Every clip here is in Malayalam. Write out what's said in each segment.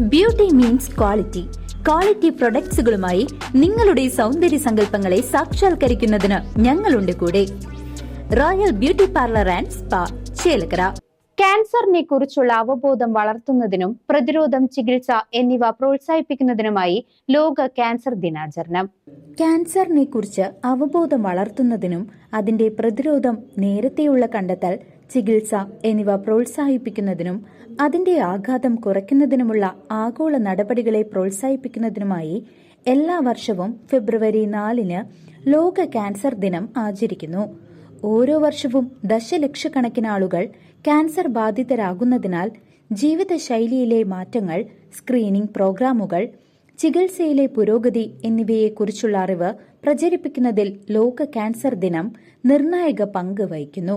ബ്യൂട്ടി മീൻസ് ക്വാളിറ്റി ക്വാളിറ്റി പ്രൊഡക്ട്സുകളുമായി നിങ്ങളുടെ സൗന്ദര്യ സങ്കല്പങ്ങളെ സാക്ഷാത്കരിക്കുന്നതിന് ഞങ്ങളുണ്ട് കൂടെ. Royal beauty parlour and spa Chelakkara. ക്യാൻസറിനെ കുറിച്ചുള്ള അവബോധം വളർത്തുന്നതിനും പ്രതിരോധം ചികിത്സ എന്നിവ പ്രോത്സാഹിപ്പിക്കുന്നതിനുമായി ലോക ക്യാൻസർ ദിനാചരണം. ക്യാൻസറിനെ കുറിച്ച് അവബോധം വളർത്തുന്നതിനും അതിന്റെ പ്രതിരോധം നേരത്തെയുള്ള കണ്ടെത്തൽ ചികിത്സ എന്നിവ പ്രോത്സാഹിപ്പിക്കുന്നതിനും അതിന്റെ ആഘാതം കുറയ്ക്കുന്നതിനുമുള്ള ആഗോള നടപടികളെ പ്രോത്സാഹിപ്പിക്കുന്നതിനുമായി എല്ലാ വർഷവും ഫെബ്രുവരി നാലിന് ലോക ക്യാൻസർ ദിനം ആചരിക്കുന്നു. ഓരോ വർഷവും ദശലക്ഷക്കണക്കിന് ആളുകൾ ക്യാൻസർ ബാധിതരാകുന്നതിനാൽ ജീവിതശൈലിയിലെ മാറ്റങ്ങൾ സ്ക്രീനിംഗ് പ്രോഗ്രാമുകൾ ചികിത്സയിലെ പുരോഗതി എന്നിവയെക്കുറിച്ചുള്ള അറിവ് പ്രചരിപ്പിക്കുന്നതിൽ ലോക ക്യാൻസർ ദിനം നിർണായക പങ്ക് വഹിക്കുന്നു.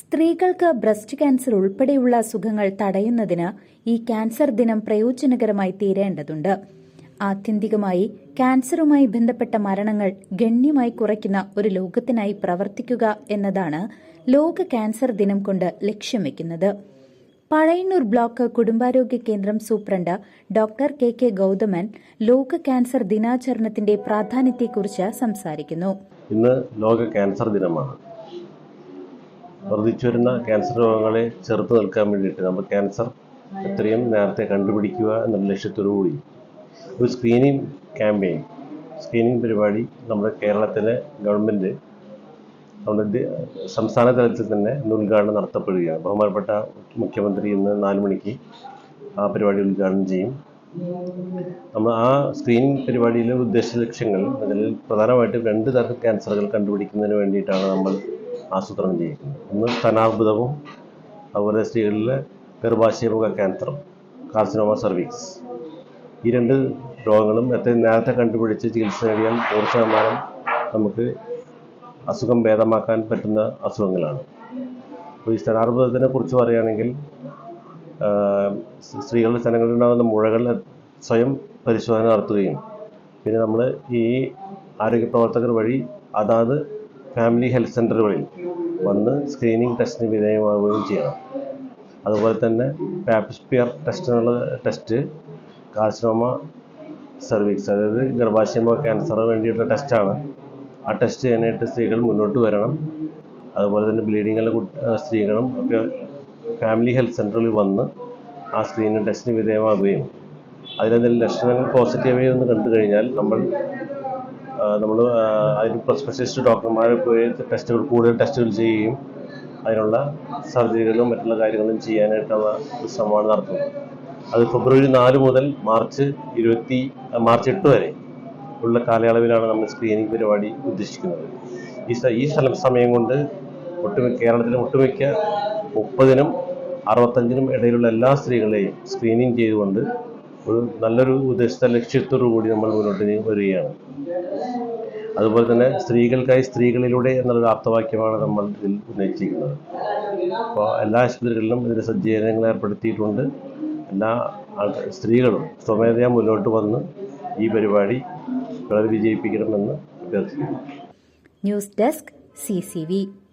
സ്ത്രീകൾക്ക് ബ്രസ്റ്റ് ക്യാൻസർ ഉൾപ്പെടെയുള്ള അസുഖങ്ങൾ തടയുന്നതിന് ഈ ക്യാൻസർ ദിനം പ്രയോജനകരമായി തീരേണ്ടതുണ്ട്. ആത്യന്തികമായി ക്യാൻസറുമായി ബന്ധപ്പെട്ട മരണങ്ങൾ ഗണ്യമായി കുറയ്ക്കുന്ന ഒരു ലോകത്തിനായി പ്രവർത്തിക്കുക എന്നതാണ് ലോക ക്യാൻസർ ദിനം കൊണ്ട് ലക്ഷ്യം വെക്കുന്നത്. പഴയന്നൂർ ബ്ലോക്ക് കുടുംബാരോഗ്യ കേന്ദ്രം superintendent doctor K K Gauthaman ലോക ക്യാൻസർ ദിനാചരണത്തിന്റെ പ്രാധാന്യത്തെക്കുറിച്ച് സംസാരിക്കുന്നു. ഇന്ന് ലോക ക്യാൻസർ ദിനമാണ്. വർദ്ധിച്ചു വരുന്ന ക്യാൻസർ രോഗങ്ങളെ ചെറുത്ത് നിൽക്കാൻ വേണ്ടിയിട്ട് നമ്മൾ ക്യാൻസർ എത്രയും നേരത്തെ കണ്ടുപിടിക്കുക എന്നുള്ള ലക്ഷ്യത്തോടു കൂടി ഒരു സ്ക്രീനിങ് ക്യാമ്പയിൻ സ്ക്രീനിങ് പരിപാടി നമ്മുടെ കേരളത്തിലെ ഗവൺമെന്റ് നമ്മുടെ സംസ്ഥാന തലത്തിൽ തന്നെ ഉദ്ഘാടനം നടത്തപ്പെടുകയാണ്. ബഹുമാനപ്പെട്ട മുഖ്യമന്ത്രി ഇന്ന് നാല് മണിക്ക് ആ പരിപാടി ഉദ്ഘാടനം ചെയ്യും. നമ്മൾ ആ സ്ക്രീനിങ് പരിപാടിയിലെ ഉദ്ദേശ ലക്ഷ്യങ്ങൾ അതിൽ പ്രധാനമായിട്ടും രണ്ട് തരം ക്യാൻസറുകൾ കണ്ടുപിടിക്കുന്നതിന് വേണ്ടിയിട്ടാണ് നമ്മൾ ആസൂത്രണം ചെയ്തിരിക്കുന്നത് ഒന്ന് സ്തനാർബുദവും അതുപോലെ സ്ത്രീകളിലെ ഗർഭാശയമുഖ ക്യാൻസറും കാർസിനോമ സർവീക്സ് ഈ രണ്ട് രോഗങ്ങളും എത്രയും നേരത്തെ കണ്ടുപിടിച്ച് ചികിത്സ നേടിയാൽ നൂറ് ശതമാനം നമുക്ക് അസുഖം ഭേദമാക്കാൻ പറ്റുന്ന അസുഖങ്ങളാണ്. അപ്പോൾ ഈ സ്തനാർബുദത്തിനെ കുറിച്ച് പറയുകയാണെങ്കിൽ സ്ത്രീകളുടെ സ്ഥലങ്ങളിലുണ്ടാകുന്ന മുഴകൾ സ്വയം പരിശോധന നടത്തുകയും പിന്നെ നമ്മൾ ഈ ആരോഗ്യ പ്രവർത്തകർ വഴി അതാത് ഫാമിലി ഹെൽത്ത് സെന്ററുകളിൽ വന്ന് സ്ക്രീനിങ് ടെസ്റ്റിന് വിധേയമാവുകയും ചെയ്യണം. അതുപോലെ തന്നെ പാപ്സ്പിയർ ടെസ്റ്റിനുള്ള ടെസ്റ്റ് കാർസിനോമ സർവീക്സ് അതായത് ഗർഭാശയമോ ക്യാൻസറോ വേണ്ടിയിട്ടുള്ള ടെസ്റ്റാണ് ആ ടെസ്റ്റ് ചെയ്യാനായിട്ട് സ്ത്രീകൾ മുന്നോട്ട് വരണം. അതുപോലെ തന്നെ ബ്ലീഡിങ്ങുള്ള സ്ത്രീകളും ഒക്കെ ഫാമിലി ഹെൽത്ത് സെന്ററിൽ വന്ന് ആ സ്ക്രീനിങ് ടെസ്റ്റിന് വിധേയമാകുകയും അതിലെന്തെങ്കിലും ലക്ഷണങ്ങൾ പോസിറ്റീവായി ഒന്ന് കണ്ടു കഴിഞ്ഞാൽ നമ്മൾ നമ്മൾ അതിന് സ്പെഷ്യലിസ്റ്റ് ഡോക്ടർമാരെ പോയി ടെസ്റ്റുകൾ കൂടുതൽ ടെസ്റ്റുകൾ ചെയ്യുകയും അതിനുള്ള സർജറികളും മറ്റുള്ള കാര്യങ്ങളും ചെയ്യാനായിട്ടുള്ള ശ്രമമാണ് നടത്തുന്നത്. അത് ഫെബ്രുവരി നാല് മുതൽ മാർച്ച് ഇരുപത്തി മാർച്ച് എട്ട് വരെ ഉള്ള കാലയളവിലാണ് നമ്മൾ സ്ക്രീനിങ് പരിപാടി ഉദ്ദേശിക്കുന്നത്. ഈ ഈ സ്ഥലം സമയം കൊണ്ട് ഒട്ടുമിക്ക കേരളത്തിലെ ഒട്ടുമിക്ക മുപ്പതിനും അറുപത്തഞ്ചിനും ഇടയിലുള്ള എല്ലാ സ്ത്രീകളെയും സ്ക്രീനിങ് ചെയ്തുകൊണ്ട് ഒരു നല്ലൊരു ഉദ്ദേശത്ത ലക്ഷ്യത്തോടു കൂടി നമ്മൾ മുന്നോട്ട് വരികയാണ്. അതുപോലെ തന്നെ സ്ത്രീകൾക്കായി സ്ത്രീകളിലൂടെ എന്നുള്ളൊരു ആപ്തവാക്യമാണ് നമ്മൾ ഇതിൽ ഉന്നയിച്ചിരിക്കുന്നത്. അപ്പോൾ എല്ലാ ആശുപത്രികളിലും ഇതിന് സജ്ജീകരണങ്ങൾ ഏർപ്പെടുത്തിയിട്ടുണ്ട്. എല്ലാ സ്ത്രീകളും സ്വമേധയാ മുന്നോട്ട് വന്ന് ഈ പരിപാടി വളരെ വിജയിപ്പിക്കണമെന്ന് അഭ്യർത്ഥിക്കുന്നു. News desk C